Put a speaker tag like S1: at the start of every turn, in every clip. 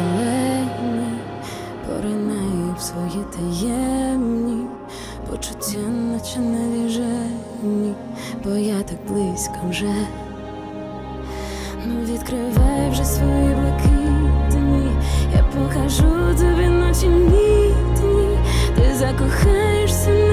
S1: шалені, поринаю в свої таємні, почуття, наче навіжені, бо я так близько вже. Ну відкривай вже свої блакитні, я покажу тобі ночі мітні, ти закохаєшся.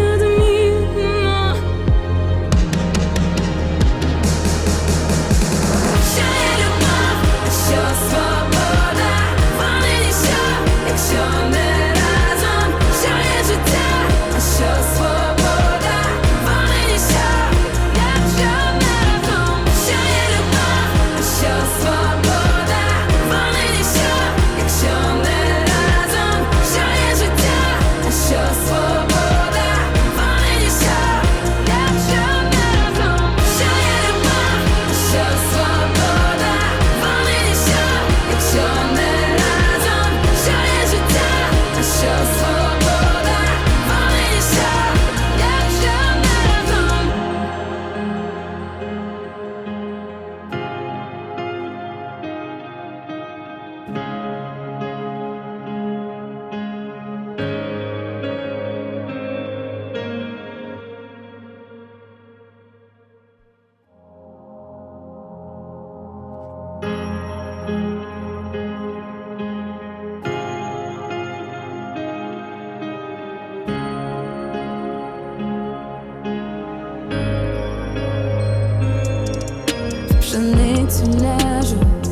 S1: je n'ai tu n'ajoute